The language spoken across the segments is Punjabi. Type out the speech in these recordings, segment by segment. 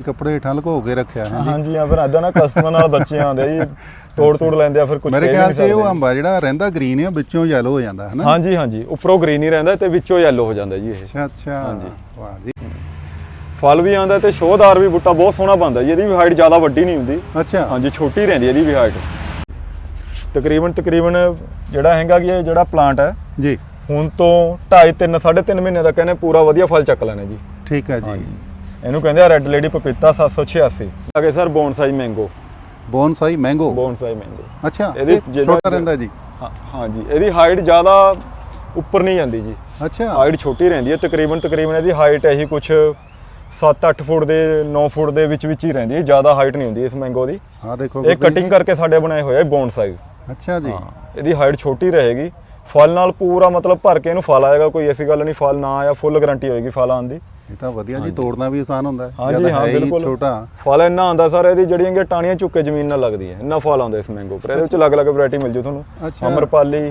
ਕੱਪੜੇ ਹੇਠਾਂ ਲੁਕੋ ਕੇ ਰੱਖਿਆ ਹੈ ਜੀ ਹਾਂਜੀ ਆ ਫਿਰ ਏਦਾਂ ਨਾ ਕਸਟਮਰ ਨਾਲ ਬੱਚੇ ਆਉਂਦੇ ਆ ਜੀ ਤੋੜ ਤੋੜ ਲੈਂਦੇ ਆ ਫਿਰ ਕੁਝ ਮੇਰੇ ਖਿਆਲ 'ਚ ਉਹ ਅੰਬ ਆ ਜਿਹੜਾ ਰਹਿੰਦਾ ਗ੍ਰੀਨ ਆ ਵਿੱਚੋਂ ਯੈਲੋ ਹੋ ਜਾਂਦਾ ਹੈ ਨਾ ਹਾਂਜੀ ਹਾਂਜੀ ਉੱਪਰੋਂ ਗ੍ਰੀਨ ਹੀ ਰਹਿੰਦਾ ਤੇ ਵਿੱਚੋਂ ਯੈਲੋ ਹੋ ਜਾਂਦਾ ਜੀ ਇਹ। ਅੱਛਾ ਅੱਛਾ। ਹਾਂਜੀ। ਵਾਹ ਜੀ। ਫਲ ਵੀ ਆਉਂਦਾ ਤੇ ਸ਼ੋਧਾਰ ਵੀ ਬੂਟਾ ਬਹੁਤ ਸੋਹਣਾ ਬਣਦਾ ਜੀ ਇਹਦੀ ਵੀ ਹਾਈਟ ਜ਼ਿਆਦਾ ਵੱਡੀ ਨਹੀਂ ਹੁੰਦੀ। ਅੱਛਾ। ਹਾਂਜੀ ਛੋਟੀ ਰਹਿੰਦੀ ਇਹਦੀ ਵੀ ਹਾਈਟ ਤਕਰੀਬਨ ਤਕਰੀਬਨ ਜਿਹੜਾ ਹੈਗਾ ਕਿ ਇਹ ਜਿਹੜਾ ਪਲਾਂਟ ਹੈ ਜੀ। ਹੁਣ ਤੋਂ 2.5 3 3.5 ਮਹੀਨੇ ਦਾ ਕਹਿੰਦੇ ਪੂਰਾ ਵਧੀਆ ਫਲ ਚੱਕ ਲੈਣਾ ਜੀ। ਠੀਕ ਹੈ ਜੀ। ਇਹਨੂੰ ਕਹਿੰਦੇ ਆ ਰੈੱਡ ਲੇਡੀ ਪਪੀਤਾ 786 ਅਗੇ sir bonsai mango bonsai mango bonsai mango ਅੱਛਾ ਇਹਦੀ ਛੋਟਾ ਰਹਿੰਦਾ ਜੀ? ਹਾਂ- ਹਾਂਜੀ ਇਹਦੀ ਹਾਈਟ ਜ਼ਿਆਦਾ ਉੱਪਰ ਨਹੀਂ ਜਾਂਦੀ ਜੀ। ਅੱਛਾ। ਹਾਈਟ ਛੋਟੀ ਰਹਿੰਦੀ ਹੈ ਤਕਰੀਬਨ ਤਕਰੀਬਨ ਇਹਦੀ ਹਾਈਟ ਇਹੀ ਕੁਝ 7-8 ਫੁੱਟ ਦੇ 9 ਫੁੱਟ ਦੇ ਵਿੱਚ ਵਿੱਚ ਹੀ ਰਹਿੰਦੀ ਹੈ ਜ਼ਿਆਦਾ ਹਾਈਟ ਨਹੀਂ ਹੁੰਦੀ ਇਸ ਮੈਂਗੋ ਦੀ। ਆ ਦੇਖੋ ਇਹ ਕਟਿੰਗ ਕਰਕੇ ਸਾਡੇ ਬਣਾਏ ਹੋਏ ਆ ਬੌਨਸਾਈ ਅੱਛਾ ਜੀ। ਹਾਂ ਇਹਦੀ ਹਾਈਟ ਛੋਟੀ ਰਹੇਗੀ। ਫਲ ਨਾਲ ਪੂਰਾ ਮਤਲਬ ਭਰ ਕੇ ਇਹਨੂੰ ਫਲ ਆਏਗਾ ਕੋਈ ਐਸੀ ਗੱਲ ਨਹੀਂ ਫਲ ਨਾ ਆਇਆ ਫੁੱਲ ਗਾਰੰਟੀ ਹੋਏਗੀ ਫਲ ਆਉਣ ਦੀ। ਇਹ ਤਾਂ ਵਧੀਆ ਜੀ। ਤੋੜਨਾ ਵੀ ਆਸਾਨ ਹੁੰਦਾ ਹੈ। ਜਦ ਹਾਂ, ਹੈ। ਛੋਟਾ। ਫਲ ਇੰਨਾ ਆਉਂਦਾ ਸਰ ਇਹਦੀ ਜਿਹੜੀਆਂ ਕਿ ਟਾਣੀਆਂ ਚੁੱਕੇ ਜ਼ਮੀਨ ਨਾਲ ਲੱਗਦੀ ਹੈ। ਇੰਨਾ ਫਲ ਆਉਂਦਾ ਇਸ ਮੈਂਗੋ ਪਰ ਇਹਦੇ ਵਿੱਚ ਅਲੱਗ-ਅਲੱਗ ਵੈਰਾਈਟੀ ਮਿਲ ਜੂ ਤੁਹਾਨੂੰ। ਅਮਰਪਾਲੀ।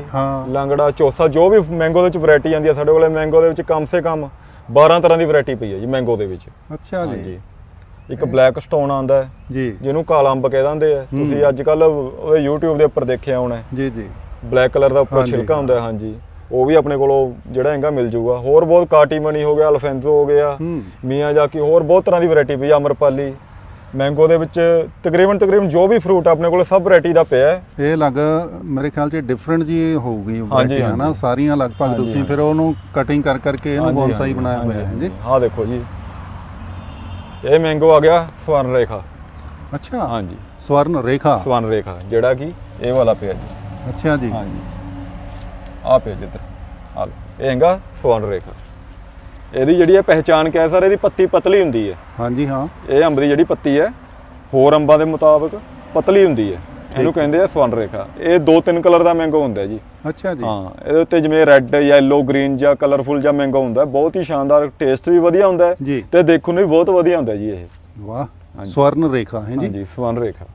ਲੰਗੜਾ ਚੋਸਾ ਜੋ ਵੀ ਮੈਂਗੋ ਦੇ ਵਿੱਚ ਵੈਰਾਈਟੀ ਆਉਂਦੀ ਹੈ ਸਾਡੇ ਕੋਲੇ ਮੈਂਗੋ ਦੇ ਵਿੱਚ ਕਮ ਸੇ ਕਮ 12 ਤਰ੍ਹਾਂ ਦੀ ਵੈਰਾਈਟੀ ਪਈ ਹੈ ਜੀ ਮੈਂਗੋ ਦੇ ਵਿੱਚ। ਅੱਛਾ ਜੀ। ਇੱਕ ਬਲੈਕ ਸਟੋਨ ਆਉਂਦਾ ਹੈ ਜੀ। ਜਿਹਨੂੰ ਕਾਲਾ ਅੰਬ ਕਹਿ ਦਿੰਦੇ ਆ। ਤੁਸੀਂ ਅੱਜ ਕੱਲ ਉਹਦੇ YouTube ਦੇ ਉੱਪਰ ਦੇਖਿਆ ਹੋਣਾ ਜੀ ਜੀ। ਬਲੈਕ ਕਲਰ ਦਾ ਉੱਪਰ ਛਿਲਕਾ ਹੁੰਦਾ ਹੈ ਹਾਂਜੀ। ਉਹ ਵੀ ਆਪਣੇ ਕੋਲੋਂ ਜਿਹੜਾ ਹੈਗਾ ਮਿਲ ਜੂਗਾ। ਹੋਰ ਬਹੁਤ ਕਾਟੀ ਮਨੀ ਹੋ ਗਿਆ ਅਲਫੈਂਜ਼ੋ ਹੋ ਗਿਆ ਹੂੰ। ਮੀਆਂ ਜਾਕੀ ਹੋਰ ਬਹੁਤ ਤਰ੍ਹਾਂ ਦੀ ਵੈਰਾਈਟੀ ਪਈ ਅਮਰਪਾਲੀ ਮੈਂਗੋ ਦੇ ਵਿੱਚ ਤਕਰੀਬਨ ਤਕਰੀਬਨ ਜੋ ਵੀ ਫਰੂਟ ਆਪਣੇ ਕੋਲ ਸਭ ਵੈਰਾਈਟੀ ਦਾ ਪਿਆ ਹੈ। ਇਹ ਲੱਗ ਮੇਰੇ ਖਿਆਲ 'ਚ ਡਿਫਰੈਂਟ ਜੀ ਹੋਊਗੀ ਵੈਰਾਈਟੀ ਹੈ ਨਾ। ਸਾਰੀਆਂ ਲਗਭਗ ਤੁਸੀਂ। ਫਿਰ ਉਹਨੂੰ ਕਟਿੰਗ ਕਰ ਕਰਕੇ ਇਹਨੂੰ ਬੋਨਸਾਈ ਬਣਾਇਆ ਹੋਇਆ ਹੈ ਜੀ ਆਹ ਦੇਖੋ ਜੀ। ਇਹ ਮੈਂਗੋ ਆ ਗਿਆ ਸਵਰਨ ਰੇਖਾ। ਅੱਛਾ। ਹਾਂਜੀ। ਸਵਰਨ ਰੇਖਾ। ਸਵਰਨ ਰੇਖਾ ਜਿਹੜਾ ਕਿ ਇਹ ਵਾਲਾ ਪਿਆ ਜੀ। ਅੱਛਾ ਜੀ। ਹਾਂਜੀ। ਆ ਪਿਆ ਜਿੱਧਰ ਆ ਇਹ ਹੈਗਾ ਸਵਰਨ ਰੇਖਾ। ਇਹਦੀ ਜਿਹੜੀ ਹੈ ਪਹਿਚਾਨ ਕਿਆ ਸਰ? ਇਹਦੀ ਪੱਤੀ ਪਤਲੀ ਹੁੰਦੀ ਹੈ। ਹਾਂਜੀ ਹਾਂ। ਇਹ ਅੰਬ ਦੀ ਜਿਹੜੀ ਪੱਤੀ ਹੈ ਹੋਰ ਅੰਬਾਂ ਦੇ ਮੁਤਾਬਕ ਪਤਲੀ ਹੁੰਦੀ ਹੈ। ਇਹਨੂੰ ਕਹਿੰਦੇ ਆ ਸਵਰਨ ਰੇਖਾ। ਇਹ ਦੋ ਤਿੰਨ ਕਲਰ ਦਾ ਮੈਂਗੋ ਹੁੰਦਾ ਜੀ। ਅੱਛਾ ਜੀ। ਹਾਂ ਇਹਦੇ ਉੱਤੇ ਜਿਵੇਂ ਰੈੱਡ ਯੈਲੋ ਗ੍ਰੀਨ ਜਾਂ ਕਲਰਫੁਲ ਜਾਂ ਮੈਂਗੋ ਹੁੰਦਾ ਬਹੁਤ ਹੀ ਸ਼ਾਨਦਾਰ ਟੇਸਟ ਵੀ ਵਧੀਆ ਹੁੰਦਾ ਤੇ ਦੇਖਣ ਨੂੰ ਵੀ ਬਹੁਤ ਵਧੀਆ ਹੁੰਦਾ ਜੀ ਇਹ। ਵਾਹ। ਸਵਰਨ ਰੇਖਾ ਹੈ ਜੀ? ਹਾਂਜੀ ਸਵਰਨ ਰੇਖਾ।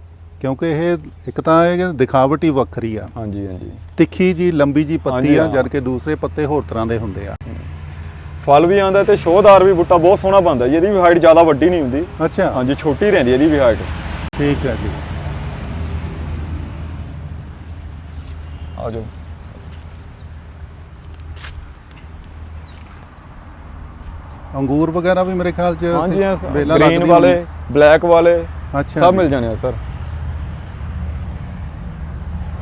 ਕਿਉਂਕਿ ਇਹ ਇੱਕ ਤਾਂ ਇਹ ਦਿਖਾਵਟ ਵੱਖਰੀ ਆ। ਹਾਂਜੀ ਹਾਂਜੀ। ਤਿੱਖੀ ਜੀ ਲੰਬੀ ਜੀ ਪੱਤੀ ਆ। ਜਦ ਕਿ ਦੂਸਰੇ ਪੱਤੇ ਹੋਰ ਤਰ੍ਹਾਂ ਦੇ ਹੁੰਦੇ ਆ। ਫਲ ਵੀ ਆਉਂਦਾ ਤੇ ਸ਼ੋਧਾਰ ਵੀ ਬੂਟਾ ਬਹੁਤ ਸੋਹਣਾ ਬਣਦਾ ਜੀ ਇਹਦੀ ਵੀ ਹਾਈਟ ਜ਼ਿਆਦਾ ਵੱਡੀ ਨਹੀਂ ਹੁੰਦੀ। ਅੱਛਾ। ਹਾਂਜੀ ਛੋਟੀ ਰਹਿੰਦੀ ਇਹਦੀ ਵੀ ਹਾਈਟ। ਠੀਕ ਹੈ ਜੀ। ਆ ਜਾਓ। ਅੰਗੂਰ ਵਗੈਰਾ ਵੀ ਮੇਰੇ ਖਿਆਲ 'ਚ ਹਾਂਜੀ ਗ੍ਰੀਨ ਵਾਲੇ ਬਲੈਕ ਵਾਲੇ। ਅੱਛਾ ਸਭ। ਮਿਲ ਜਾਣੇ ਆ ਸਰ।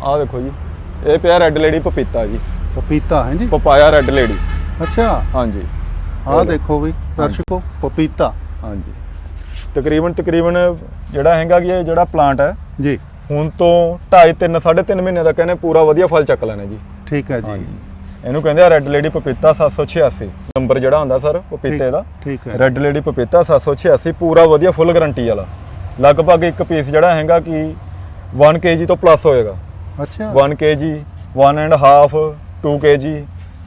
ਆਹ ਦੇਖੋ ਜੀ ਇਹ ਪਿਆ ਰੈੱਡ ਲੇਡੀ ਪਪੀਤਾ ਜੀ। ਪਪੀਤਾ ਹੈ ਜੀ? ਪਪਾਇਆ ਰੈੱਡ ਲੇਡੀ ਅੱਛਾ। ਹਾਂਜੀ। ਆਹ ਦੇਖੋ ਵੀ ਦਰਸ਼ਕੋ ਪਪੀਤਾ। ਹਾਂਜੀ। ਤਕਰੀਬਨ ਤਕਰੀਬਨ ਜਿਹੜਾ ਹੈਗਾ ਕਿ ਇਹ ਜਿਹੜਾ ਪਲਾਂਟ ਹੈ ਜੀ। ਹੁਣ ਤੋਂ 2.5 3 3.5 ਮਹੀਨੇ ਦਾ ਕਹਿੰਦੇ ਪੂਰਾ ਵਧੀਆ ਫਲ ਚੱਕ ਲੈਣਾ ਜੀ। ਠੀਕ ਹੈ ਜੀ। ਇਹਨੂੰ ਕਹਿੰਦੇ ਆ ਰੈੱਡ ਲੇਡੀ ਪਪੀਤਾ 786 ਨੰਬਰ ਜਿਹੜਾ ਹੁੰਦਾ ਸਰ ਪਪੀਤੇ ਦਾ। ਠੀਕ ਹੈ। ਰੈੱਡ ਲੇਡੀ ਪਪੀਤਾ 786 ਪੂਰਾ ਵਧੀਆ ਫੁੱਲ ਗਾਰੰਟੀ ਵਾਲਾ। ਲਗਭਗ ਇੱਕ ਪੀਸ ਜਿਹੜਾ ਹੈਗਾ ਕਿ 1 kg ਤੋਂ ਪਲੱਸ ਹੋਏਗਾ। ਅੱਛਾ। 1 kg 1 ਐਂਡ ਹਾਫ 2 kg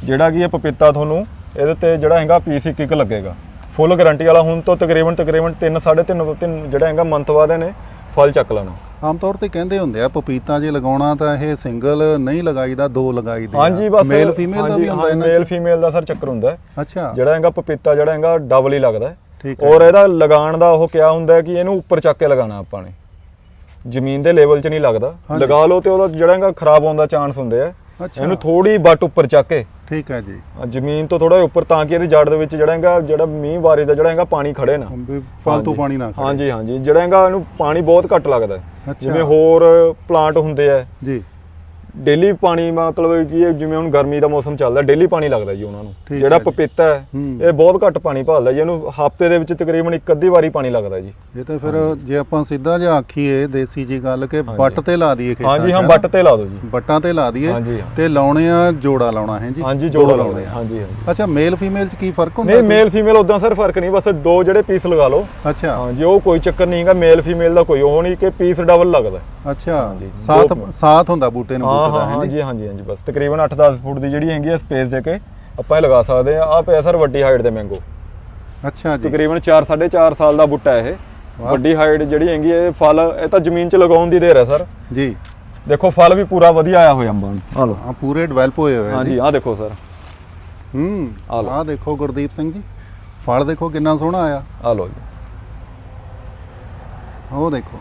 ਜਿਹੜਾ ਕਿ ਇਹ ਪਪੀਤਾ ਤੁਹਾਨੂੰ ਇਹਦੇ ਤੇ ਜਿਹੜਾ ਹੈਗਾ ਪੀਸ ਇੱਕ ਇੱਕ ਲੱਗੇਗਾ। ਫੁੱਲ ਗਾਰੰਟੀ ਵਾਲਾ ਹੁਣ ਤੋਂ ਤਕਰੀਬਨ ਤਕਰੀਬਨ 3 3.5 ਤਿੰਨ ਜਿਹੜਾ ਹੈਗਾ ਮੰਥ ਬਾਅਦ ਇਹਨੇ ਫਲ ਚੱਕ ਲੈਣਾ। ਆਮ ਤੌਰ ਤੇ ਕਹਿੰਦੇ ਹੁੰਦੇ ਆ ਪਪੀਤਾ ਜੇ ਲਗਾਉਣਾ ਤਾਂ ਇਹ ਸਿੰਗਲ ਨਹੀਂ ਲਗਾਈਦਾ ਦੋ ਲਗਾਈਦੇ ਹਾਂਜੀ ਬਸ ਮੇਲ ਫੀਮੇਲ ਦਾ ਵੀ ਹੁੰਦਾ ਇਹਨਾਂ ਮੇਲ? ਫੀਮੇਲ ਦਾ ਸਰ ਚੱਕਰ ਹੁੰਦਾ। ਹੈ ਅੱਛਾ। ਜਿਹੜਾ ਹੈਗਾ ਪਪੀਤਾ ਜਿਹੜਾ ਹੈਗਾ ਡਬਲ ਹੀ ਲੱਗਦਾ। ਹੈ ਠੀਕ ਹੈ। ਔਰ ਇਹਦਾ ਲਗਾਉਣ ਦਾ ਉਹ ਕਿਆ ਹੁੰਦਾ ਹੈ ਕਿ ਇਹਨੂੰ ਉੱਪਰ ਚੱਕ ਕੇ ਲਗਾਉਣਾ ਆਪਾਂ ਨੇ। ਜ਼ਮੀਨ ਦੇ ਲੈਵਲ 'ਚ ਨਹੀਂ ਲੱਗਦਾ। ਲਗਾ ਲਓ ਤੇ ਉਹਦਾ ਜਿਹੜਾ ਹੈਗਾ ਖਰਾਬ ਹੋਣ ਦਾ ਚਾਂਸ ਹੁੰਦੇ ਆ। ਇਹਨੂੰ ਥੋੜੀ ਬੱਟ ਉੱਪਰ ਚੱਕ ਕੇ। ਠੀਕ ਹੈ ਜੀ। ਜ਼ਮੀਨ ਤੋਂ ਥੋੜਾ ਉੱਪਰ ਤਾਂ ਕਿ ਇਹਦੀ ਜੜ ਦੇ ਵਿੱਚ ਜਿਹੜਾ ਹੈਗਾ ਜਿਹੜਾ ਮੀਂਹ ਬਾਰਿਸ਼ ਦਾ ਜਿਹੜਾ ਹੈਗਾ ਪਾਣੀ ਖੜੇ ਨਾ। ਫालतू। ਪਾਣੀ ਨਾ। ਹਾਂਜੀ ਹਾਂਜੀ। ਜਿਹੜਾ ਹੈਗਾ ਇਹਨੂੰ ਪਾਣੀ ਬਹੁਤ ਘੱਟ ਲੱਗਦਾ। ਜਿਵੇਂ ਹੋਰ ਪਲਾਂਟ ਹੁੰਦੇ ਆ। ਜੀ। ਡੇਲੀ ਪਾਣੀ ਮਤਲਬ ਕੀ ਹੈ ਜਿਵੇਂ ਹੁਣ ਗਰਮੀ ਦਾ ਮੌਸਮ ਚੱਲਦਾ ਡੇਲੀ ਪਾਣੀ ਲੱਗਦਾ ਜੀ ਉਹਨਾਂ ਨੂੰ। ਜਿਹੜਾ। ਪਪੀਤਾ ਹੈ। ਇਹ ਬਹੁਤ ਘੱਟ ਪਾਣੀ ਭਾਲਦਾ ਜੀ ਇਹਨੂੰ ਹਫ਼ਤੇ ਦੇ ਵਿੱਚ ਤਕਰੀਬਨ ਇੱਕ ਅੱਧੀ ਵਾਰੀ ਪਾਣੀ ਲੱਗਦਾ ਜੀ। ਇਹ ਤਾਂ ਫਿਰ ਜੇ ਆਪਾਂ ਸਿੱਧਾ ਜਿਹਾ ਆਖੀਏ ਦੇਸੀ ਜੀ ਗੱਲ ਕਿ। ਬੱਟ ਤੇ ਲਾ ਦਈਏ ਖੇਤਾਂ ਹਾਂਜੀ ਹਾਂ ਬੱਟ ਤੇ ਲਾ ਦਿਓ ਜੀ। ਬੱਟਾਂ ਤੇ ਲਾ ਦਈਏ। ਤੇ ਲਾਉਣੇ ਆ ਜੋੜਾ ਲਾਉਣਾ ਹੈ ਜੀ? ਹਾਂਜੀ ਜੋੜਾ ਲਾਉਣੇ ਹਾਂਜੀ ਹਾਂਜੀ। ਅੱਛਾ ਮੇਲ ਫੀਮੇਲ ਚ ਕੀ ਫ਼ਰਕ ਹੁੰਦਾ ਨਹੀਂ? ਮੇਲ ਫੀਮੇਲ ਉਦਾਂ ਸਰ ਫ਼ਰਕ ਨਹੀਂ ਬਸ ਦੋ ਜਿਹੜੇ ਪੀਸ ਲਗਾ ਲਓ। ਅੱਛਾ। ਹਾਂਜੀ ਉਹ ਕੋਈ ਚੱਕਰ ਨਹੀਂ ਹੈਗਾ ਮੇਲ ਫੀਮੇਲ ਦਾ ਕੋਈ ਉਹ ਨਹੀਂ ਕਿ ਪੀਸ ਡਬਲ ਲੱਗਦਾ। ਅੱਛਾ ਸਾਥ ਸਾਥ ਹੁੰਦਾ ਬੂਟੇ ਨੂੰ ਦਾ ਹਾਂ ਹੈ ਜੀ ਹਾਂਜੀ ਹਾਂਜੀ ਬਸ। ਤਕਰੀਬਨ 8-10 ਫੁੱਟ ਦੀ ਜਿਹੜੀ ਹੈਗੀ ਹੈ ਸਪੇਸ ਦੇ ਕੇ ਆਪਾਂ ਇਹ ਲਗਾ ਸਕਦੇ ਆ। ਆ ਪਿਆ ਸਰ ਵੱਡੀ ਹਾਈਟ ਦੇ ਮੈਂਗੋ ਅੱਛਾ ਜੀ। ਤਕਰੀਬਨ 4 4.5 ਸਾਲ ਦਾ ਬੁੱਟਾ ਇਹ। ਵੱਡੀ ਹਾਈਟ ਜਿਹੜੀ ਹੈਗੀ ਹੈ, ਇਹ ਫਲ ਇਹ ਤਾਂ ਜ਼ਮੀਨ 'ਚ ਲਗਾਉਣ ਦੀ ਦੇਰ ਹੈ ਸਰ। ਜੀ। ਦੇਖੋ ਫਲ ਵੀ ਪੂਰਾ ਵਧੀਆ ਆਇਆ ਹੋਇਆ ਅੰਬਾਂ ਨੂੰ। ਆ ਲਓ ਹਾਂ ਪੂਰੇ ਡਿਵੈਲਪ ਹੋਏ ਹੋਏ ਆ ਹਾਂਜੀ ਜੀ। ਆਹ ਦੇਖੋ ਸਰ। ਹੂੰ ਆ ਦੇਖੋ ਗੁਰਦੀਪ ਸਿੰਘ ਜੀ। ਫਲ ਦੇਖੋ ਕਿੰਨਾ ਸੋਹਣਾ ਆਇਆ। ਆ ਲਓ ਜੀ। ਉਹ ਦੇਖੋ।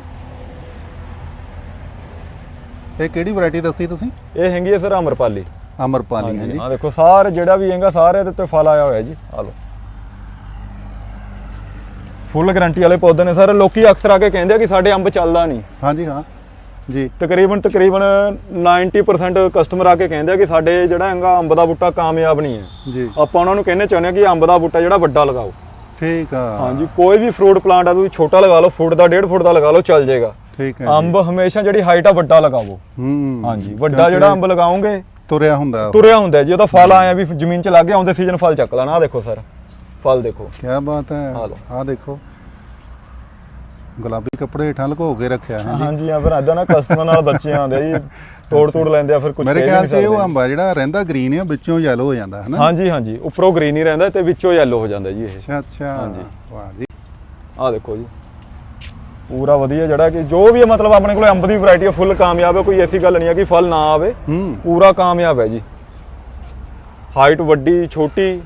ਇਹ ਕਿਹੜੀ ਵੈਰਾਈਟੀ ਦੱਸੀ ਤੁਸੀਂ? ਇਹ ਹੈਗੀ ਹੈ ਸਰ ਅਮਰਪਾਲੀ ਅਮਰਪਾਲੀ ਹੈ ਜੀ ਆ ਦੇਖੋ ਸਾਰੇ ਜਿਹੜਾ ਵੀ ਹੈਗਾ ਸਾਰੇ ਇਹਦੇ ਉੱਤੇ ਫਲ ਆਇਆ ਹੋਇਆ ਜੀ। ਆ ਲਓ। ਫੁੱਲ ਗਾਰੰਟੀ ਵਾਲੇ ਪੌਦੇ ਨੇ ਸਰ। ਲੋਕੀ ਅਕਸਰ ਆ ਕੇ ਕਹਿੰਦੇ ਆ ਕਿ ਸਾਡੇ ਅੰਬ ਚੱਲਦਾ ਨਹੀਂ। ਹਾਂਜੀ ਹਾਂ। ਜੀ। ਤਕਰੀਬਨ ਤਕਰੀਬਨ 90% ਕਸਟਮਰ ਆ ਕੇ ਕਹਿੰਦੇ ਆ ਕਿ ਸਾਡੇ ਜਿਹੜਾ ਹੈਗਾ ਅੰਬ ਦਾ ਬੂਟਾ ਕਾਮਯਾਬ ਨਹੀਂ ਹੈ। ਜੀ। ਆਪਾਂ ਉਹਨਾਂ ਨੂੰ ਕਹਿੰਦੇ ਚਾਹੁੰਦੇ ਆ ਕਿ ਅੰਬ ਦਾ ਬੂਟਾ ਜਿਹੜਾ ਵੱਡਾ ਲਗਾਓ। ਠੀਕ ਆ। ਹਾਂਜੀ ਕੋਈ ਵੀ ਫਰੂਟ ਪਲਾਂਟ ਆ ਤੁਸੀਂ ਛੋਟਾ ਲਗਾ ਲਓ ਫੁੱਟ ਦਾ 1.5 ਫੁੱਟ ਦਾ ਲਗਾ ਲਓ ਚੱਲ ਜਾਏਗਾ ਠੀਕ ਹੈ ਅੰਬ ਹਮੇਸ਼ਾ ਜਿਹੜੀ ਹਾਈਟ ਆ ਵੱਡਾ ਲਗਾਵੋ। ਹੂੰ। ਹਾਂਜੀ ਵੱਡਾ ਜਿਹੜਾ ਅੰਬ ਲਗਾਓਗੇ ਤੁਰਿਆ ਹੁੰਦਾ ਤੁਰਿਆ ਹੁੰਦਾ ਜੀ ਉਹਦਾ ਫਲ ਆਇਆ ਵੀ ਜ਼ਮੀਨ 'ਚ ਲੱਗ ਗਿਆ ਆਉਂਦੇ ਸੀਜ਼ਨ ਫਲ ਚੱਕ ਲੈਣਾ ਆ ਦੇਖੋ ਸਰ ਫਲ ਦੇਖੋ। ਕੀ ਬਾਤ ਹੈ। ਆ ਦੇਖੋ। ਗੁਲਾਬੀ ਕੱਪੜੇ ਹੇਠਾਂ ਲੁਕੋ ਕੇ ਰੱਖਿਆ ਹੈ ਜੀ। ਹਾਂਜੀ ਆ ਫਿਰ ਏਦਾਂ ਨਾ ਕਸਟਮਰ ਨਾਲ ਬੱਚੇ ਆਉਂਦੇ ਆ ਜੀ ਤੋੜ ਤੋੜ ਲੈਂਦੇ ਆ ਫਿਰ ਕੁਝ ਮੇਰੇ ਖਿਆਲ ਇਹ ਉਹ ਅੰਬ ਜਿਹੜਾ ਰਹਿੰਦਾ ਗ੍ਰੀਨ ਆ ਵਿੱਚੋਂ ਯੈਲੋ ਹੋ ਜਾਂਦਾ ਹੈ ਨਾ। ਹਾਂਜੀ ਹਾਂਜੀ ਉੱਪਰੋਂ ਗ੍ਰੀਨ ਹੀ ਰਹਿੰਦਾ ਤੇ ਵਿੱਚੋਂ ਯੈਲੋ ਹੋ ਜਾਂਦਾ ਜੀ ਇਹ। ਅੱਛਾ ਅੱਛਾ। ਹਾਂਜੀ। ਵਾਹ ਜੀ। ਆ ਦੇਖੋ ਜੀ। ਪੂਰਾ ਵਧੀਆ ਜਿਹੜਾ ਕਿ ਜੋ ਵੀ ਹੈ ਮਤਲਬ ਆਪਣੇ ਕੋਲ ਅੰਬ ਦੀ ਵੈਰਾਈਟੀ ਫੁੱਲ ਕਾਮਯਾਬ ਹੈ ਕੋਈ ਐਸੀ ਗੱਲ ਨਹੀਂ ਹੈ ਕਿ ਫਲ ਨਾ ਆਵੇ। ਹੂੰ। ਪੂਰਾ ਕਾਮਯਾਬ ਹੈ ਜੀ। ਹਾਈਟ ਵੱਡੀ ਛੋਟੀ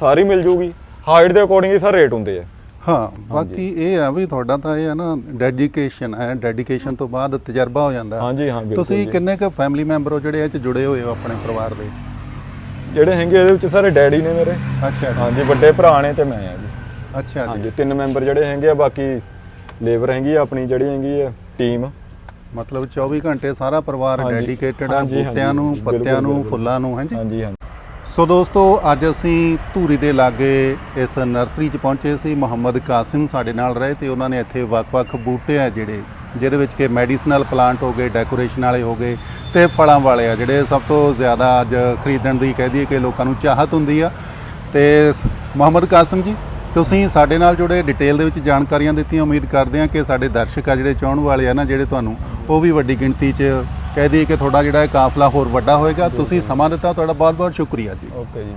ਸਾਰੀ ਮਿਲ ਜੂਗੀ। ਹਾਈਟ ਦੇ ਅਕੋਰਡਿੰਗ ਹੀ ਸਰ ਰੇਟ ਹੁੰਦੇ ਆ। ਹਾਂ ਬਾਕੀ ਇਹ ਆ ਵੀ ਤੁਹਾਡਾ ਤਾਂ ਇਹ ਆ ਨਾ ਡੈਡੀਕੇਸ਼ਨ ਹੈ ਡੈਡੀਕੇਸ਼ਨ ਤੋਂ ਬਾਅਦ ਤਜਰਬਾ ਹੋ ਜਾਂਦਾ। ਹਾਂਜੀ ਹਾਂ ਬਿਲਕੁਲ ਤੁਸੀਂ ਜੀ। ਕਿੰਨੇ ਕੁ ਫੈਮਿਲੀ ਮੈਂਬਰ ਹੋ ਜਿਹੜੇ ਇਹ ਚ ਜੁੜੇ ਹੋਏ ਹੋ ਆਪਣੇ ਪਰਿਵਾਰ ਦੇ? ਜਿਹੜੇ ਹੈਗੇ ਇਹਦੇ ਵਿੱਚ ਸਾਰੇ ਡੈਡੀ ਨੇ ਮੇਰੇ। ਅੱਛਾ ਜੀ। ਹਾਂਜੀ ਵੱਡੇ ਭਰਾ ਨੇ ਤੇ ਮੈਂ ਆ ਜੀ। ਅੱਛਾ ਜੀ। ਹਾਂਜੀ ਤਿੰਨ ਮੈਂਬਰ ਜਿਹੜੇ ਹੈਗੇ ਆ ਬਾਕੀ ਲੇਬਰ ਹੈਗੀ ਆ ਆਪਣੀ ਜਿਹੜੀ ਹੈਗੀ ਆ ਟੀਮ। ਮਤਲਬ 24 ਘੰਟੇ ਸਾਰਾ ਪਰਿਵਾਰ ਹਾਂਜੀ। ਡੈਡੀਕੇਟਡ ਆ ਹਾਂਜੀ, ਹਾਂਜੀ, ਬੂਟਿਆਂ ਨੂੰ ਬਿਲਕੁਲ, ਪੱਤਿਆਂ ਨੂੰ ਬਿਲਕੁਲ। ਫੁੱਲਾਂ ਨੂੰ ਹਾਂਜੀ। ਹਾਂਜੀ ਹਾਂਜੀ। ਸੋ ਦੋਸਤੋ ਅੱਜ ਅਸੀਂ ਧੂਰੀ ਦੇ ਲਾਗੇ ਇਸ ਨਰਸਰੀ 'ਚ ਪਹੁੰਚੇ ਸੀ। ਮੁਹੰਮਦ ਕਾਸਿਮ ਸਾਡੇ ਨਾਲ ਰਹੇ ਤੇ ਉਹਨਾਂ ਨੇ ਇੱਥੇ ਵੱਖ-ਵੱਖ ਬੂਟੇ ਆ ਜਿਹੜੇ ਜਿਹਦੇ ਵਿੱਚ ਕਿ ਮੈਡੀਸਨਲ ਪਲਾਂਟ ਹੋ ਗਏ ਡੈਕੋਰੇਸ਼ਨ ਵਾਲੇ ਹੋ ਗਏ ਤੇ ਫਲਾਂ ਵਾਲੇ ਆ ਜਿਹੜੇ ਸਭ ਤੋਂ ਜ਼ਿਆਦਾ ਅੱਜ ਖਰੀਦਣ ਦੀ ਕਹਿ ਦਈਏ ਕਿ ਲੋਕਾਂ ਨੂੰ ਚਾਹਤ ਹੁੰਦੀ ਆ। ਤੇ ਸ- ਮੁਹੰਮਦ ਕਾਸਿਮ ਜੀ ਤੁਸੀਂ ਸਾਡੇ ਨਾਲ ਜੁੜੇ ਡਿਟੇਲ ਦੇ ਵਿੱਚ ਜਾਣਕਾਰੀਆਂ ਦਿੱਤੀਆਂ। ਉਮੀਦ ਕਰਦੇ ਹਾਂ ਕਿ ਸਾਡੇ ਦਰਸ਼ਕ ਆ ਜਿਹੜੇ ਚਾਹਣ ਵਾਲੇ ਆ ਨਾ, ਜਿਹੜੇ ਤੁਹਾਨੂੰ ਉਹ ਵੀ ਵੱਡੀ ਗਿਣਤੀ 'ਚ ਕਹਿ ਦਈਏ ਕਿ ਤੁਹਾਡਾ ਜਿਹੜਾ ਇਹ ਕਾਫਲਾ ਹੋਰ ਵੱਡਾ ਹੋਏਗਾ। ਤੁਸੀਂ ਸਮਾਂ ਦਿੱਤਾ, ਤੁਹਾਡਾ ਬਹੁਤ ਬਹੁਤ ਸ਼ੁਕਰੀਆ ਜੀ। ਓਕੇ ਜੀ।